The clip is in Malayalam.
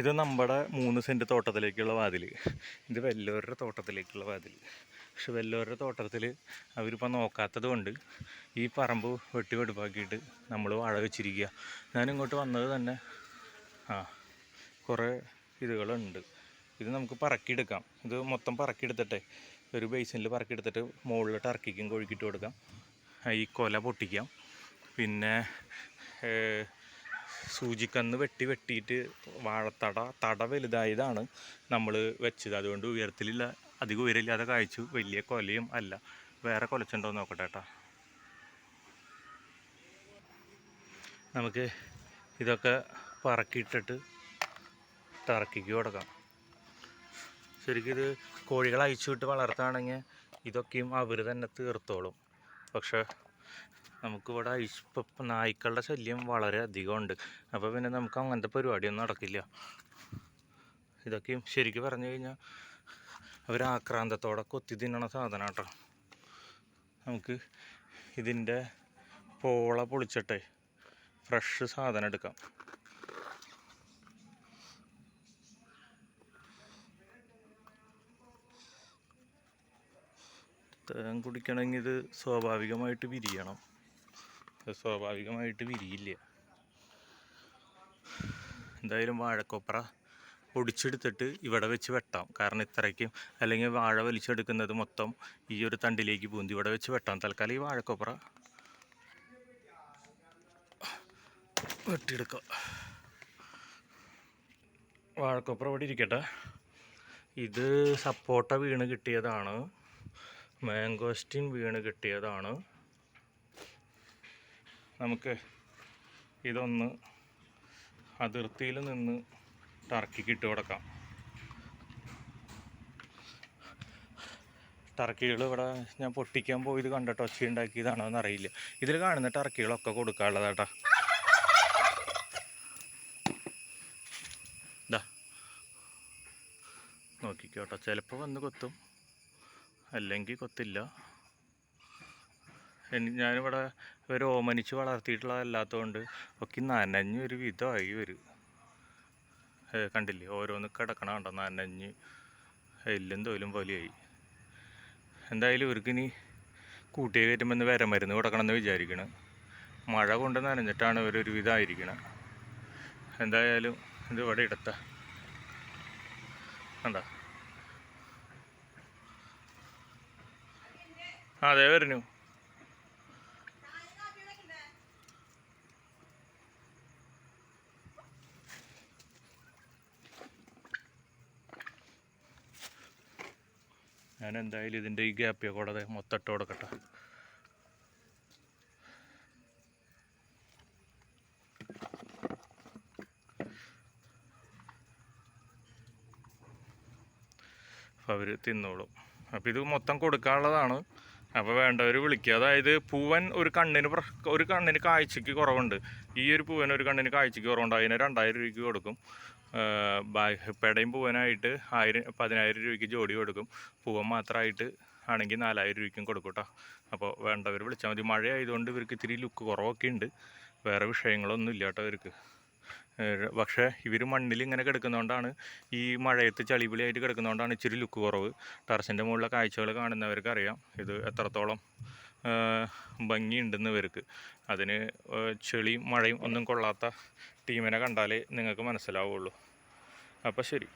ഇത് നമ്മുടെ മൂന്ന് സെന്റ് തോട്ടത്തിലേക്കുള്ള വാതിൽ ഇത് വെല്ലോരുടെ തോട്ടത്തിലേക്കുള്ള വാതിൽ പക്ഷെ വെല്ലോരുടെ തോട്ടത്തിൽ അവരിപ്പോൾ നോക്കാത്തത് കൊണ്ട് ഈ പറമ്പ് വെട്ടി വെടുപ്പാക്കിയിട്ട് നമ്മൾ വാഴ വെച്ചിരിക്കുക ഞാനിങ്ങോട്ട് വന്നത് തന്നെ ആ കുറേ ഇതുകളുണ്ട്. ഇത് നമുക്ക് പറക്കിയെടുക്കാം. ഇത് മൊത്തം പറക്കിയെടുത്തിട്ടെ ഒരു ബേസിനിൽ പറക്കിയെടുത്തിട്ട് മുകളിലോട്ട് ഇറക്കിക്കും കോഴിക്കിട്ട് കൊടുക്കാം. ഈ കൊല പൊട്ടിക്കാം. പിന്നെ സൂചിക്കന്ന് വെട്ടി വെട്ടിയിട്ട് വാഴത്തട തട വലുതായതാണ് നമ്മൾ വെച്ചത്. അതുകൊണ്ട് ഉയരത്തിലില്ല അധികം ഉയരമില്ലാതെ കായ്ച്ചു. വലിയ കൊലയും അല്ല. വേറെ കൊലച്ചുണ്ടോ നോക്കട്ടെ കേട്ടോ നമുക്ക് ഇതൊക്കെ പറക്കിയിട്ടിട്ട് ടർക്കിക്ക് കൊടുക്കാം. ശരിക്കും ഇത് കോഴികൾ അയച്ചു വിട്ട് വളർത്തുകയാണെങ്കിൽ ഇതൊക്കെയും അവർ തന്നെ തീർത്തോളും. പക്ഷെ നമുക്കിവിടെ ഇപ്പം നായ്ക്കളുടെ ശല്യം വളരെ അധികമുണ്ട്. അപ്പോൾ പിന്നെ നമുക്ക് അങ്ങനത്തെ പരിപാടിയൊന്നും നടക്കില്ല. ഇതൊക്കെയും ശരിക്കും പറഞ്ഞു കഴിഞ്ഞാൽ അവർ ആക്രാന്തത്തോടെ കൊത്തി തിന്നണ സാധനം കേട്ടോ നമുക്ക് ഇതിന്റെ പോള പൊളിച്ചിട്ട് ഫ്രഷ് സാധനം എടുക്കാം. കുടിക്കണമെങ്കിൽ ഇത് സ്വാഭാവികമായിട്ട് വിരിയണം. സ്വാഭാവികമായിട്ട് വിരിയില്ല. എന്തായാലും വാഴക്കൊപ്ര പൊടിച്ചെടുത്തിട്ട് ഇവിടെ വെച്ച് വെട്ടാം. കാരണം ഇത്രയ്ക്കും അല്ലെങ്കിൽ വാഴ വലിച്ചെടുക്കുന്നത് മൊത്തം ഈ ഒരു തണ്ടിലേക്ക് പൂന്തി ഇവിടെ വെച്ച് വെട്ടാം. തൽക്കാലം ഈ വാഴക്കൊപ്ര വെട്ടിയെടുക്കാം. വാഴക്കൊപ്ര ഇവിടെ ഇരിക്കട്ടെ. ഇത് സപ്പോട്ട വീണ് കിട്ടിയതാണ്. മാംഗോസ്റ്റിൻ വീണ് കിട്ടിയതാണ്. നമുക്ക് ഇതൊന്ന് അതിർത്തിയിൽ നിന്ന് ടർക്കിക്ക് ഇട്ട് കൊടുക്കാം. ടർക്കികൾ ഇവിടെ ഞാൻ പൊട്ടിക്കാൻ പോയത് കണ്ടിട്ട് ഒച്ച ഉണ്ടാക്കിയതാണോ എന്നറിയില്ല ഇതിൽ കാണുന്ന ടർക്കികളൊക്കെ കൊടുക്കാനുള്ളതാട്ടാ. ഇതാ നോക്കിക്കോട്ടോ ചിലപ്പോൾ വന്ന് കൊത്തും അല്ലെങ്കിൽ കൊത്തില്ല. ഞാനിവിടെ ഒരു ഓമനിച്ച് വളർത്തിയിട്ടുള്ളതല്ലാത്തതുകൊണ്ട് ഒക്കെ നനഞ്ഞൊരു വിധമായി വരും. കണ്ടില്ലേ? ഓരോന്ന് കിടക്കണ കണ്ടോ? നനഞ്ഞ് എല്ലും തോലും പോലെയായി. എന്തായാലും ഇവർക്ക് ഇനി കൂട്ടിയെ കയറ്റുമ്പോൾ വര മരുന്ന് കൊടുക്കണമെന്ന് വിചാരിക്കണം. മഴ കൊണ്ട് നനഞ്ഞിട്ടാണ് ഇവരൊരു വിധമായിരിക്കണം. എന്തായാലും ഇത് ഇവിടെ ഇടത്ത. കണ്ടോ? അതെ വരുന്നു. ഞാൻ എന്തായാലും ഇതിന്റെ ഈ ഗ്യാപ്പിയെ കൂടാതെ മൊത്തം ഇട്ട് കൊടുക്കട്ടെ. അപ്പോൾ അവർ തിന്നോളും. അപ്പോൾ ഇത് മൊത്തം കൊടുക്കാനുള്ളതാണ്. അപ്പോൾ വേണ്ടവർ വിളിക്കുക. അതായത് പൂവൻ ഒരു കണ്ണിന് ഒരു കണ്ണിന് കാഴ്ചയ്ക്ക് കുറവുണ്ട്. ഈ ഒരു പൂവൻ ഒരു കണ്ണിന് കാഴ്ചയ്ക്ക് കുറവുണ്ട്. അതിന് രണ്ടായിരം രൂപയ്ക്ക് കൊടുക്കും. പെടയും പൂവനായിട്ട് ആയിരം പതിനായിരം രൂപയ്ക്ക് ജോഡി കൊടുക്കും. പൂവൻ മാത്രമായിട്ട് ആണെങ്കിൽ നാലായിരം രൂപയ്ക്കും കൊടുക്കും കേട്ടോ അപ്പോൾ വേണ്ടവർ വിളിച്ചാൽ മതി. മഴ ആയതുകൊണ്ട് ഇവർക്ക് ഇത്തിരി ലുക്ക് കുറവൊക്കെ ഉണ്ട് വേറെ വിഷയങ്ങളൊന്നും ഇല്ല കേട്ടോ ഇവർക്ക്. പക്ഷേ ഇവർ മണ്ണിൽ ഇങ്ങനെ കിടക്കുന്നതുകൊണ്ടാണ് ഈ മഴയത്ത് ചളിപിളിയായിട്ട് കിടക്കുന്നതുകൊണ്ടാണ് ഇച്ചിരി ലുക്ക് കുറവ്. ടെറസിന്റെ മുകളിലെ കാഴ്ചകൾ കാണുന്നവർക്ക് അറിയാം ഇത് എത്രത്തോളം ഭംഗിയുണ്ടെന്ന് ഇവർക്ക്. അതിന് ചെളിയും മഴയും ഒന്നും കൊള്ളാത്ത ടീമിനെ കണ്ടാലേ നിങ്ങൾക്ക് മനസ്സിലാവുള്ളൂ. അപ്പോൾ ശരി.